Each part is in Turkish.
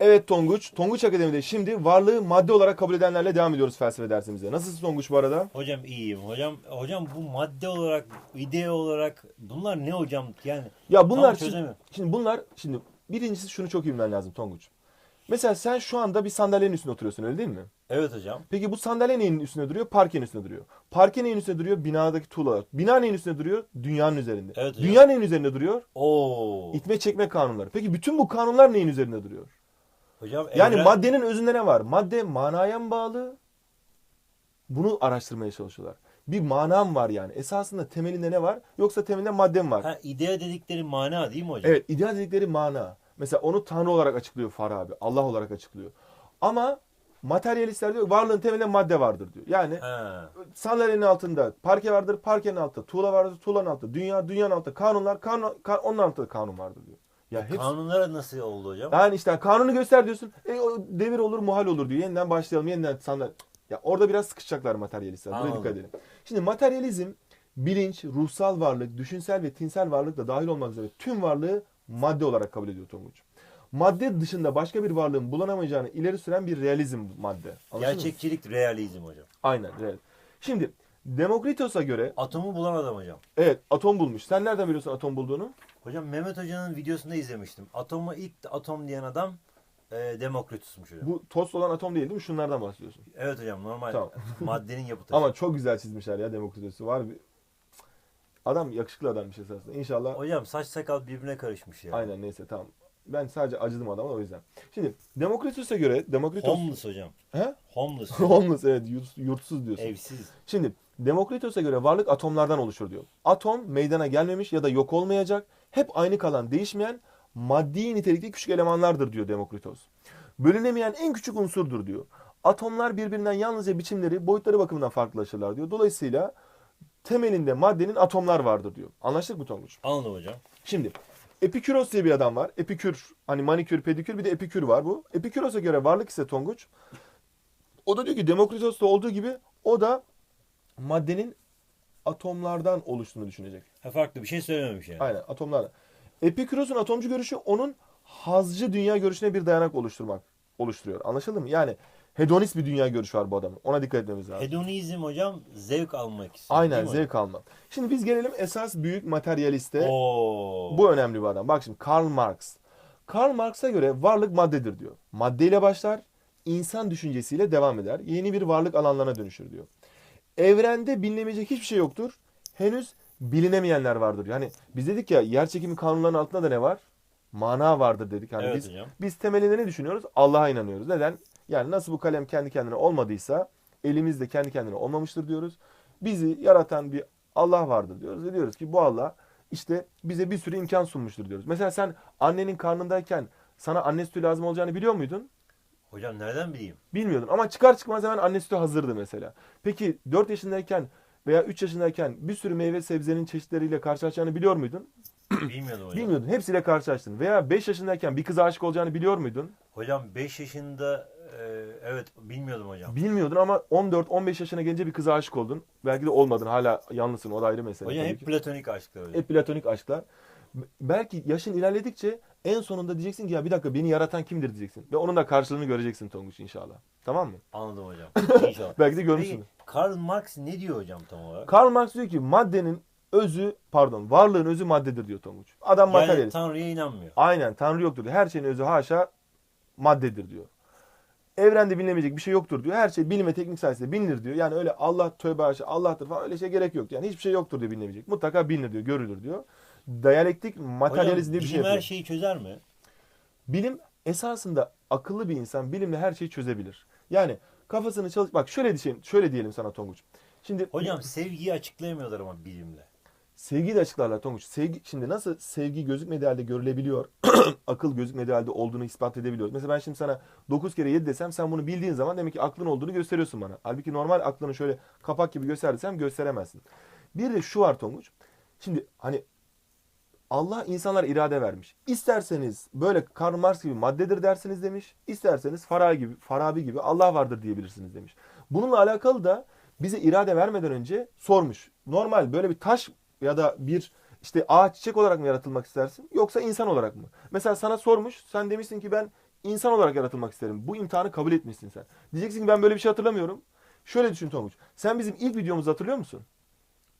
Evet Tonguç. Tonguç Akademi'de şimdi varlığı madde olarak kabul edenlerle devam ediyoruz felsefe dersimize. Nasılsın Tonguç bu arada? Hocam iyiyim. Hocam hocam bu madde olarak, ide olarak bunlar ne hocam? Yani Ya bunlar Tam şimdi, çözemiyorum. şimdi bunlar şimdi birincisi şunu çok iyi bilmen lazım Tonguç. Mesela sen şu anda bir sandalyenin üstünde oturuyorsun öyle değil mi? evet hocam. Peki bu sandalye neyin üstünde duruyor? Parkenin üstünde duruyor. Parke neyin üstünde duruyor? Binadaki tuğlalar. Bina neyin üstünde duruyor? Dünyanın üzerinde. Evet hocam. Dünya neyin üzerinde duruyor? Oo. İtme çekme kanunları. Peki bütün bu kanunlar neyin üzerinde duruyor? Hocam Yani evren- maddenin özünde ne var? Madde manaya mı bağlı? Bunu araştırmaya çalışıyorlar. Bir manam var yani. Esasında temelinde ne var? Yoksa temelinde madde mi var? ha, idea dedikleri mana değil mi hocam? Evet, ideal dedikleri mana. Mesela onu Tanrı olarak açıklıyor Farabi. Allah olarak açıklıyor. Ama materyalistler diyor varlığın temelinde madde vardır diyor. Yani Ha. sandalyenin altında parke vardır, parkenin altında tuğla vardır, tuğlanın altında dünya, dünyanın altında kanunlar, kanun, kan- onun altında kanun vardır diyor. Ya hepsi, Kanunlara nasıl oldu hocam? yani işte kanunu göster diyorsun. E, o devir olur, muhal olur diyor. Yeniden başlayalım, yeniden sandalye. Ya orada biraz sıkışacaklar materyalistler. Buraya dikkat edelim. Şimdi materyalizm bilinç, ruhsal varlık, düşünsel ve tinsel varlık da dahil olmak üzere tüm varlığı madde olarak kabul ediyor Tonguç. Madde dışında başka bir varlığın bulanamayacağını ileri süren bir realizm madde. Anladın mı? Gerçekçilik, realizm hocam. Aynen. real. Şimdi Demokritos'a göre Atomu bulan adam hocam. evet atom bulmuş. Sen nereden biliyorsun atom bulduğunu? Hocam Mehmet Hoca'nın videosunda izlemiştim. Atoma ilk atom diyen adam e, Demokritus'muş hocam. Bu tost olan atom değil değil mi? Şunlardan bahsediyorsun. Evet hocam normal Tamam. maddenin yapı taşı. Ama çok güzel çizmişler ya Demokritos'u. Var bir Adam yakışıklı adammış esasında. İnşallah Hocam saç sakal birbirine karışmış ya. Aynen neyse tamam. Ben sadece acıdım adama o yüzden. Şimdi Demokritos'a göre Demokritos Homeless hocam. He? Homeless. Homeless evet yurt- yurtsuz diyorsun. Evsiz. Şimdi Demokritos'a göre varlık atomlardan oluşur diyor. Atom meydana gelmemiş ya da yok olmayacak, hep aynı kalan, değişmeyen maddi nitelikli küçük elemanlardır diyor Demokritos. Bölünemeyen en küçük unsurdur diyor. Atomlar birbirinden yalnızca biçimleri, boyutları bakımından farklılaşırlar diyor. Dolayısıyla temelinde maddenin atomlar vardır diyor. Anlaştık mı Tonguç? Anladım hocam. Şimdi Epikuros diye bir adam var. Epikür hani manikür, pedikür bir de epikür var bu. Epikuros'a göre varlık ise Tonguç. O da diyor ki Demokritos'ta olduğu gibi o da maddenin atomlardan oluştuğunu düşünecek. Ha, farklı bir şey söylememiş yani. Aynen atomlardan. Epikuros'un atomcu görüşü onun hazcı dünya görüşüne bir dayanak oluşturmak oluşturuyor. Anlaşıldı mı? Yani hedonist bir dünya görüşü var bu adamın. Ona dikkat etmemiz lazım. Hedonizm hocam zevk almak istiyor. Aynen zevk alma. Şimdi biz gelelim esas büyük materyaliste. hocam? Oo. Bu önemli bir adam. Bak şimdi Karl Marx. Karl Marx'a göre varlık maddedir diyor. Maddeyle başlar, insan düşüncesiyle devam eder. Yeni bir varlık alanlarına dönüşür diyor. Evrende bilinemeyecek hiçbir şey yoktur. Henüz bilinemeyenler vardır. Hani biz dedik ya yer çekimi kanunlarının altında da ne var? Mana vardır dedik. Hani Evet biz hocam. biz temelinde ne düşünüyoruz? Allah'a inanıyoruz. Neden? Yani nasıl bu kalem kendi kendine olmadıysa elimiz de kendi kendine olmamıştır diyoruz. Bizi yaratan bir Allah vardır diyoruz. Ve diyoruz ki bu Allah işte bize bir sürü imkan sunmuştur diyoruz. Mesela sen annenin karnındayken sana anne sütü lazım olacağını biliyor muydun? Hocam nereden bileyim? Bilmiyordun ama çıkar çıkmaz hemen anne sütü hazırdı mesela. Peki 4 yaşındayken veya 3 yaşındayken bir sürü meyve sebzenin çeşitleriyle karşılaşacağını biliyor muydun? Bilmiyordum hocam. Bilmiyordun. Hepsiyle karşılaştın. Veya 5 yaşındayken bir kıza aşık olacağını biliyor muydun? Hocam 5 yaşında e, evet bilmiyordum hocam. Bilmiyordun ama 14-15 yaşına gelince bir kıza aşık oldun. Belki de olmadın. Hala yalnızsın. O da ayrı mesele. Hocam tabii hep ki. platonik aşklar hocam. Hep platonik aşklar. Belki yaşın ilerledikçe en sonunda diyeceksin ki ya bir dakika beni yaratan kimdir diyeceksin. Ve onun da karşılığını göreceksin Tonguç inşallah. Tamam mı? Anladım hocam. İnşallah. Belki de Peki görmüşsün. Karl Marx ne diyor hocam tam olarak? Karl Marx diyor ki maddenin özü pardon varlığın özü maddedir diyor Tonguç. Adam Yani materyalist. Tanrı'ya inanmıyor. Aynen Tanrı yoktur diyor. Her şeyin özü haşa maddedir diyor. Evrende bilinemeyecek bir şey yoktur diyor. Her şey bilim ve teknik sayesinde bilinir diyor. Yani öyle Allah tövbe haşa Allah'tır falan öyle şey gerek yok. Yani hiçbir şey yoktur diyor bilinemeyecek. Mutlaka bilinir diyor, görülür diyor. Diyalektik materyalizm diye bir şey bilim her şeyi çözer mi? Bilim esasında akıllı bir insan bilimle her şeyi çözebilir. Yani kafasını çalış bak şöyle diyeyim, şöyle diyelim sana Tonguç. Şimdi Hocam sevgiyi açıklayamıyorlar ama bilimle. sevgiyi de açıklarlar Tonguç. Sevgi şimdi nasıl sevgi gözükmediği halde görülebiliyor? akıl gözükmediği halde olduğunu ispat edebiliyoruz. Mesela ben şimdi sana 9 kere 7 desem sen bunu bildiğin zaman demek ki aklın olduğunu gösteriyorsun bana. Halbuki normal aklını şöyle kapak gibi göstersem gösteremezsin. Bir de şu var Tonguç. Şimdi hani Allah insanlara irade vermiş. İsterseniz böyle Karl Marx gibi maddedir dersiniz demiş. İsterseniz Farabi gibi, Farabi gibi Allah vardır diyebilirsiniz demiş. Bununla alakalı da bize irade vermeden önce sormuş. Normal böyle bir taş ya da bir işte ağaç çiçek olarak mı yaratılmak istersin yoksa insan olarak mı? Mesela sana sormuş. Sen demişsin ki ben insan olarak yaratılmak isterim. Bu imtihanı kabul etmişsin sen. Diyeceksin ki ben böyle bir şey hatırlamıyorum. Şöyle düşün Tonguç. Sen bizim ilk videomuzu hatırlıyor musun?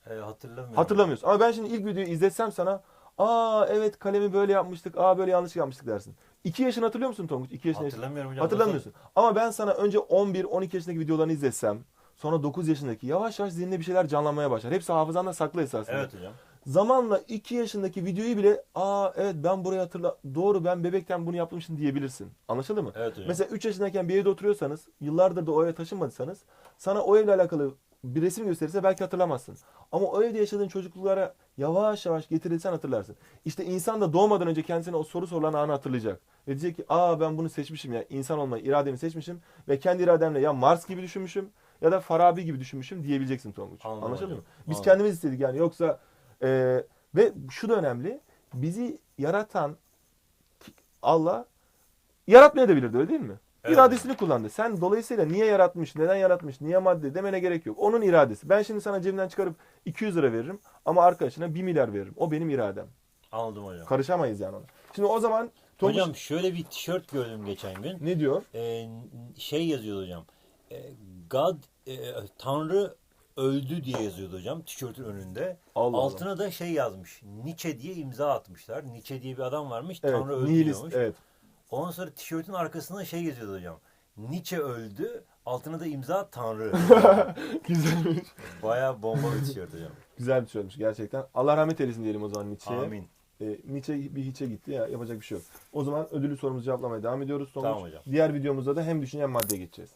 E, hatırlamıyorum. Hatırlamıyorsun. Ama ben şimdi ilk videoyu izletsem sana aa evet kalemi böyle yapmıştık. Aa böyle yanlış yapmıştık dersin. 2 yaşını hatırlıyor musun Tonguç? 2 yaşında Hatırlamıyorum hocam. Hatırlamıyorsun. Ama ben sana önce 11, 12 yaşındaki videolarını izletsem, sonra 9 yaşındaki yavaş yavaş zihninde bir şeyler canlanmaya başlar. Hepsi hafızanda saklı esasında. Evet hocam. Zamanla 2 yaşındaki videoyu bile aa evet ben burayı hatırla doğru ben bebekken bunu yapmıştım diyebilirsin. Anlaşıldı mı? Evet hocam. Mesela 3 yaşındayken bir evde oturuyorsanız, yıllardır da o eve taşınmadıysanız sana o evle alakalı bir resim gösterirse belki hatırlamazsın. Ama o evde yaşadığın çocukluklara yavaş yavaş getirilsen hatırlarsın. İşte insan da doğmadan önce kendisine o soru sorulan anı hatırlayacak. Ve diyecek ki aa ben bunu seçmişim ya insan olmayı irademi seçmişim ve kendi irademle ya Mars gibi düşünmüşüm ya da Farabi gibi düşünmüşüm diyebileceksin Tonguç. Anlaşıldı mı? Biz Anladım. kendimiz istedik yani yoksa e, ve şu da önemli. Bizi yaratan Allah yaratmayabilirdi öyle değil mi? Evet. İradesini kullandı. Sen dolayısıyla niye yaratmış, neden yaratmış, niye madde demene gerek yok. Onun iradesi. Ben şimdi sana cebimden çıkarıp 200 lira veririm ama arkadaşına 1 milyar veririm. O benim iradem. Anladım hocam. Karışamayız yani ona. Şimdi o zaman Tonguç Hocam şöyle bir tişört gördüm geçen gün. ne diyor? Ee, şey yazıyordu hocam. Ee, God, e, Tanrı öldü diye yazıyordu hocam tişörtün önünde. Allah Allah. Altına da şey yazmış. Nietzsche diye imza atmışlar. Nietzsche diye bir adam varmış. Evet, Tanrı öldü nihilist, diyormuş. evet. Ondan sonra tişörtün arkasında şey yazıyordu hocam. Nietzsche öldü. Altına da imza Tanrı. Güzelmiş. Bayağı bomba bir tişört hocam. Güzel bir söylemiş gerçekten. Allah rahmet eylesin diyelim o zaman Nietzsche'ye. Amin. E, Nietzsche bir hiçe gitti ya yapacak bir şey yok. O zaman ödüllü sorumuzu cevaplamaya devam ediyoruz. Tonguç. Tamam hocam. Diğer videomuzda da hem düşünen maddeye geçeceğiz.